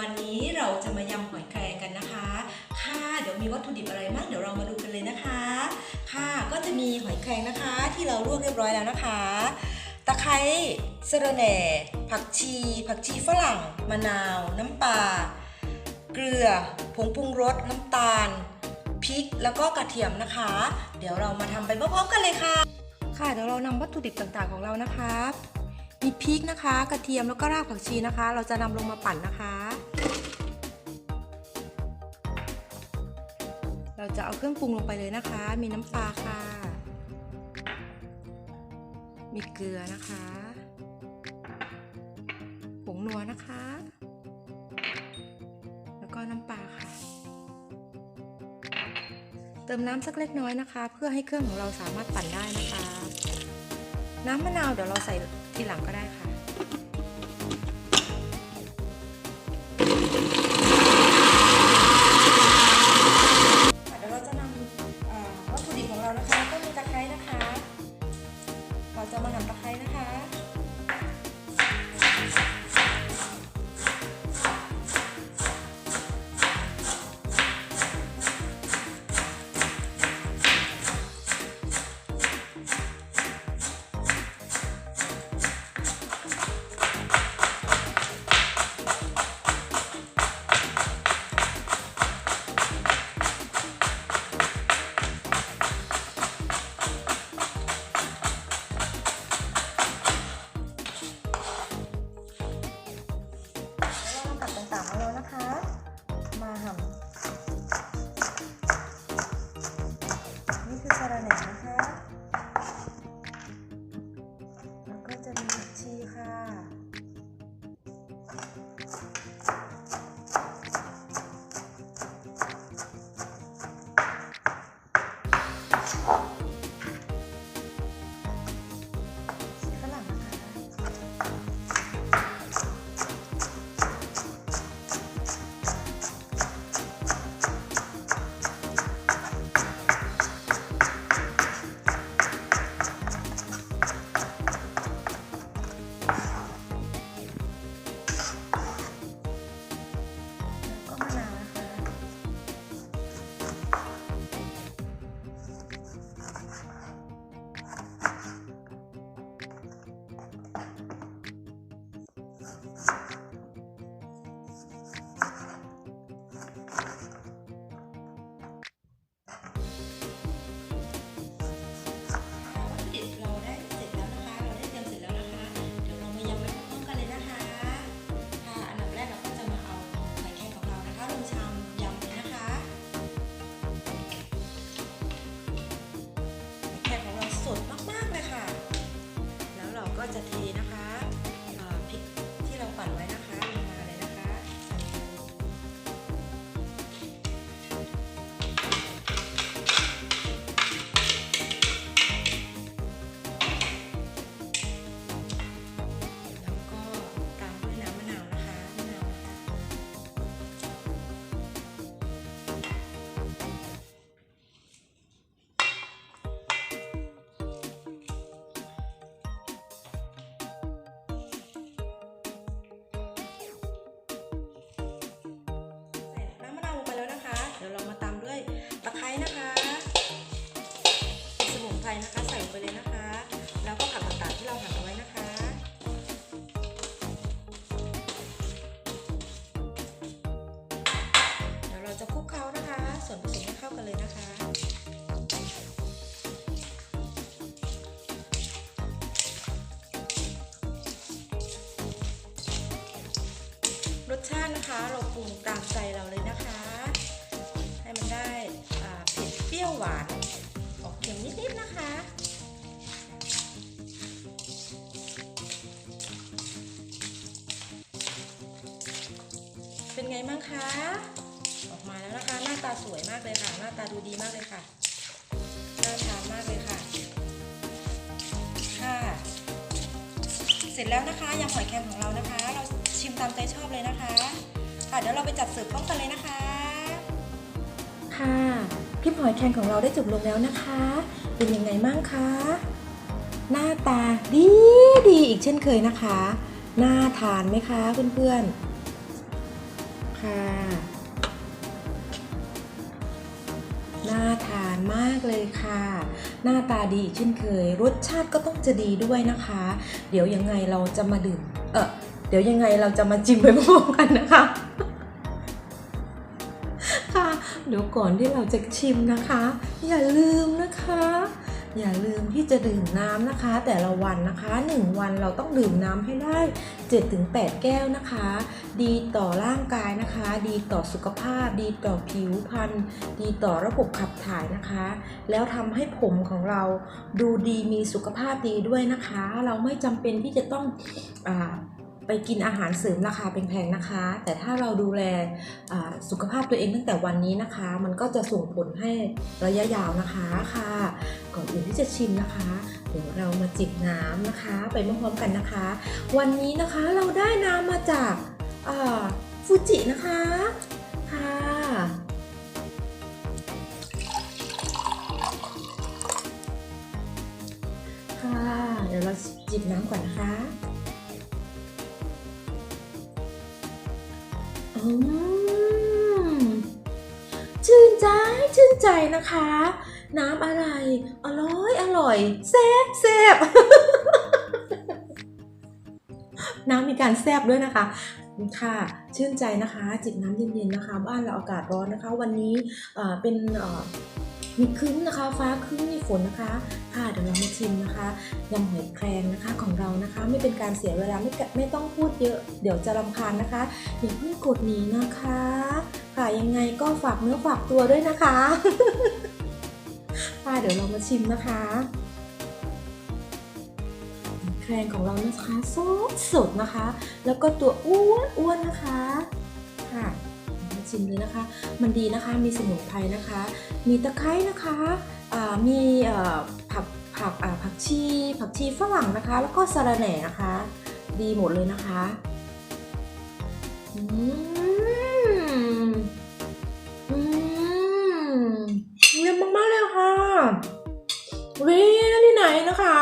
วันนี้เราจะมายำหอยแครงกันนะคะ ค่ะ เดี๋ยวมีวัตถุดิบอะไรบ้างเดี๋ยวเรามาดูกันเลยนะคะ ค่ะ ก็จะมีหอยแครงนะคะ ที่เราลวกเรียบร้อยแล้วนะคะ ตะไคร้สะระแหน่ ผักชี ผักชีฝรั่ง มะนาว น้ำปลา เกลือ ผงปรุงรส น้ำตาล พริก แล้วก็กระเทียมนะคะ เดี๋ยวเรามาทำไปพร้อมๆกันเลยค่ะ ค่ะ เดี๋ยวเรานำวัตถุดิบต่างๆของเรานะคะมีพริกนะคะ กระเทียมแล้วก็รากผักชีนะคะ เราจะนำลงมาปั่นนะคะ เราจะเอาเครื่องปรุงลงไปเลยนะคะ มีน้ำปลาค่ะ มีเกลือนะคะ ผงนัวนะคะ แล้วก็น้ำปลาค่ะ เติมน้ำสักเล็กน้อยนะคะ เพื่อให้เครื่องของเราสามารถปั่นได้นะคะ น้ำมะนาวเดี๋ยวเราใส่ทีหลังก็ได้ค่ะ ของเรานะคะ มาหั่นนี่คือสะระแหน่นะคะ แล้วก็จะมีผักชีค่ะชี แส่วนผสมให้เข้ากันเลยนะคะรสชาตินะคะเราปรุงตามใจเราเลยนะคะ ให้มันได้เผ็ดเปรี้ยวหวานออกเค็มนิดๆนะคะเป็นไงบ้างคะ ตาสวยมากเลยค่ะ หน้าตาดูดีมากเลยค่ะ น่าทานมากเลยค่ะ ค่ะ เสร็จแล้วนะคะยำหอยแครงของเรานะคะ เราชิมตามใจชอบเลยนะคะ ค่ะเดี๋ยวเราไปจัดเสิร์ฟพร้อมกันเลยนะคะ ค่ะพริกหอยแครงของเราได้จบลงแล้วนะคะ เป็นยังไงบ้างคะ หน้าตาดีดีอีกเช่นเคยนะคะ น่าทานไหมคะเพื่อนๆ ค่ะ มากเลยค่ะ หน้าตาดีเช่นเคย รสชาติก็ต้องจะดีด้วยนะคะ เดี๋ยวยังไงเราจะมาดื่ม เออเดี๋ยวยังไงเราจะมาจิ้มไปพร้อมกันนะคะค่ะเดี๋ยวก่อนที่เราจะชิมนะคะ อย่าลืมนะคะ อย่าลืมที่จะดื่มน้ำนะคะ แต่ละวันนะคะ 1 วันเราต้องดื่มน้ำให้ได้ 7-8 แก้วนะคะ ดีต่อร่างกายนะคะ ดีต่อสุขภาพ ดีต่อผิวพรรณดีต่อระบบขับถ่ายนะคะ แล้วทำให้ผมของเราดูดีมีสุขภาพดีด้วยนะคะ เราไม่จำเป็นที่จะต้องอ ไปกินอาหารเสริมราคาแพงๆนะคะ แต่ถ้าเราดูแลสุขภาพตัวเองตั้งแต่วันนี้นะคะ มันก็จะส่งผลให้ระยะยาวนะคะค่ะ ก่อนอื่นที่จะชิมนะคะเดี๋ยวเรามาจิบน้ำนะคะ ไปพร้อมๆกันนะคะ วันนี้นะคะเราได้น้ำมาจากฟูจินะคะค่ะค่ะ เดี๋ยวเราจิบน้ำก่อนนะคะ ชื่นใจชื่นใจนะคะ น้ำอะไร อร่อย อร่อยแซ่บแซ่บน้ำมีการแซบด้วยนะคะค่ะ ชื่นใจนะคะ จิบน้ำเย็นๆนะคะ บ้านเราอากาศร้อนนะคะ วันนี้เป็น มีครึ้มนะคะ ฟ้าครึ้มมีฝนนะคะ ค่ะเดี๋ยวเรามาชิมนะคะยำหอยแครงนะคะของเรานะคะ ไม่เป็นการเสียเวลาไม่ไม่ต้องพูดเยอะ เดี๋ยวจะรำคาญนะคะอย่าเพิ่งกดหนีนะคะ ค่ะยังไงก็ฝากเนื้อฝากตัวด้วยนะคะ ค่ะเดี๋ยวเรามาชิมนะคะแครงของเรานะคะสดสดนะคะ แล้วก็ตัวอ้วนอ้วนนะคะค่ะ ชิมเลยนะคะ มันดีนะคะ มีสมุนไพรนะคะ มีตะไคร้นะคะอ่ามีอ่อผักผักอ่าผักชีผักชีฝรั่งนะคะ แล้วก็สะระแหน่นะคะ ดีหมดเลยนะคะอืมอืมเยี่ยมมากๆเลยค่ะวิที่ไหนนะคะ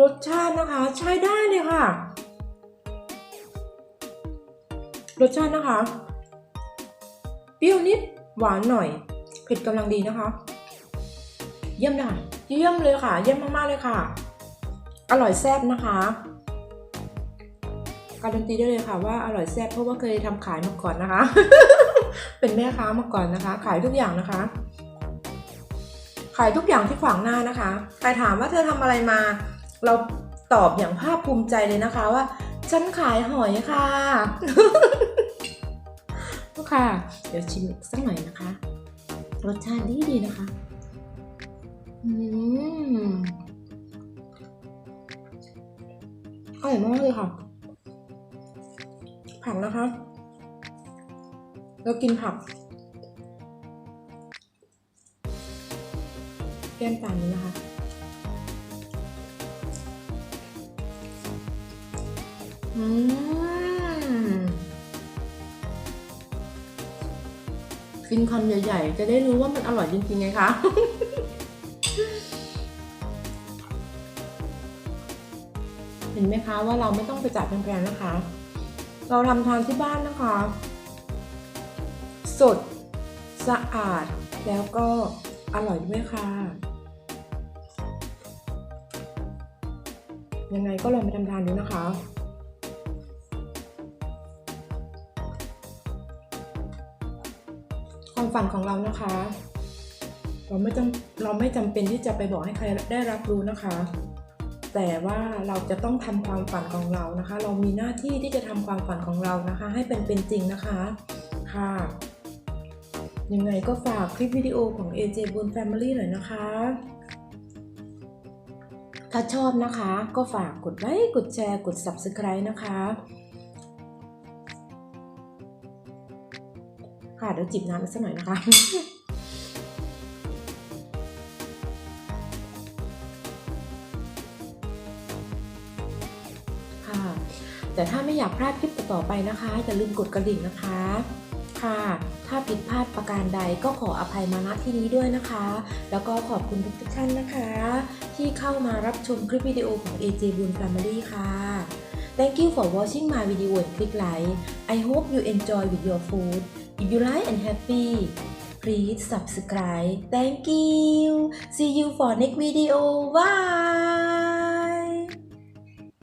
รสชาตินะคะใช้ได้เลยค่ะ รสชาตินะคะ เปรี้ยวนิด หวานหน่อย เผ็ดกำลังดีนะคะ เยี่ยมเลยค่ะเยี่ยมเลยค่ะ เยี่ยมมากๆเลยค่ะ อร่อยแซ่บนะคะ การันตีได้เลยค่ะว่าอร่อยแซ่บเพราะว่าเคยทำขายมาก่อนนะคะ เป็นแม่ค้ามาก่อนนะคะ ขายทุกอย่างนะคะ ขายทุกอย่างที่ขวางหน้านะคะ ใครถามว่าเธอทำอะไรมา เราตอบอย่างภาคภูมิใจเลยนะคะว่า ฉันขายหอยค่ะ ค่ะ เดี๋ยวชิมสักหน่อยนะคะ รสชาติดีดีนะคะ อืมอร่อยมากเลยค่ะ ผักนะคะ เรากินผัก แก้มตามนี้นะคะอืม กินคำใหญ่ๆ จะได้รู้ว่ามันอร่อยจริงๆไงคะ เห็นไหมคะว่าเราไม่ต้องไปจัดแพงๆนะคะ เราทำทานที่บ้านนะคะ สด สะอาด แล้วก็อร่อยด้วยค่ะ ยังไงก็ลองไปทำทานดูนะคะ ความฝันของเรานะคะ เราไม่จำเราไม่จำเป็นที่จะไปบอกให้ใครได้รับรู้นะคะ แต่ว่าเราจะต้องทำความฝันของเรานะคะ เรามีหน้าที่ที่จะทำความฝันของเรานะคะ ให้เป็นเป็นจริงนะคะค่ะยังไงก็ฝากคลิปวิดีโอของ AJ b o o n Family หน่อยนะคะ ถ้าชอบนะคะ ก็ฝากกดไลค์ กดแชร์ กด Subscribe นะคะ ค่ะเดี๋ยวจิบน้ำอีกสักหน่อยนะคะค่ะแต่ถ้าไม่อยากพลาดคลิปต่อไปนะคะอย่าลืมกดกระดิ่งนะคะค่ะ ถ้าผิดพลาดประการใดก็ขออภัยมาณที่นี้ด้วยนะคะ แล้วก็ขอบคุณทุกท่านนะคะ ที่เข้ามารับชมคลิปวิดีโอของ AJ Boon Family ค่ะ Thank you for watching my video and click like I hope you enjoy with your food if you like and happy. Please subscribe. Thank you. See you for next video. Bye